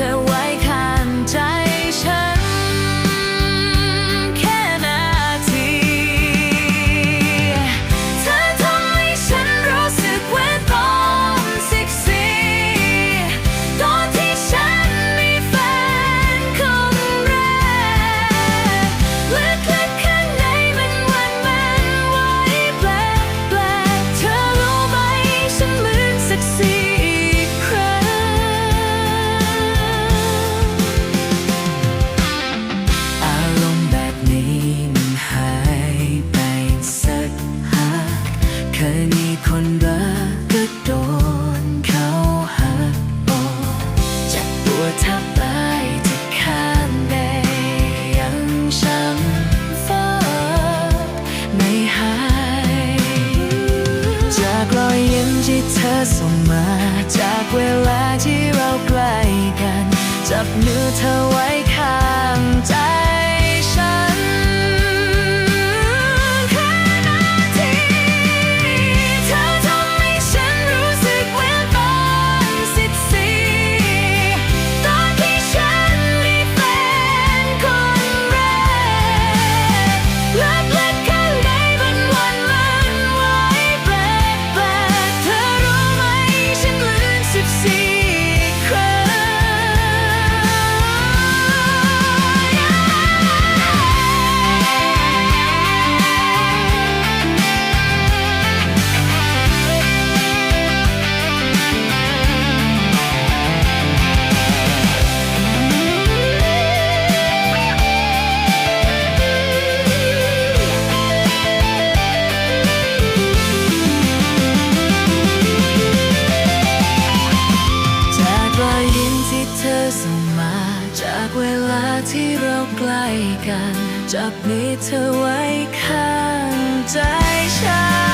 ธอไว้ข้างใจฉัน แค่นาที เธอทำให้ฉันรู้สึกเหมือนตอนสิบสี่ตอนที่ฉันมีแฟนคนแรกลึกๆข้างในมันหวันมันไหวแปลกแปลกเธอรู้ไหมฉันเหมือนสักสี ส่งมาจากเวลาที่เราใกล้กัน จับมือเธอไว้ากเวลาที่เราใกล้กัน จับมือเธอไว้ข้างใจฉัน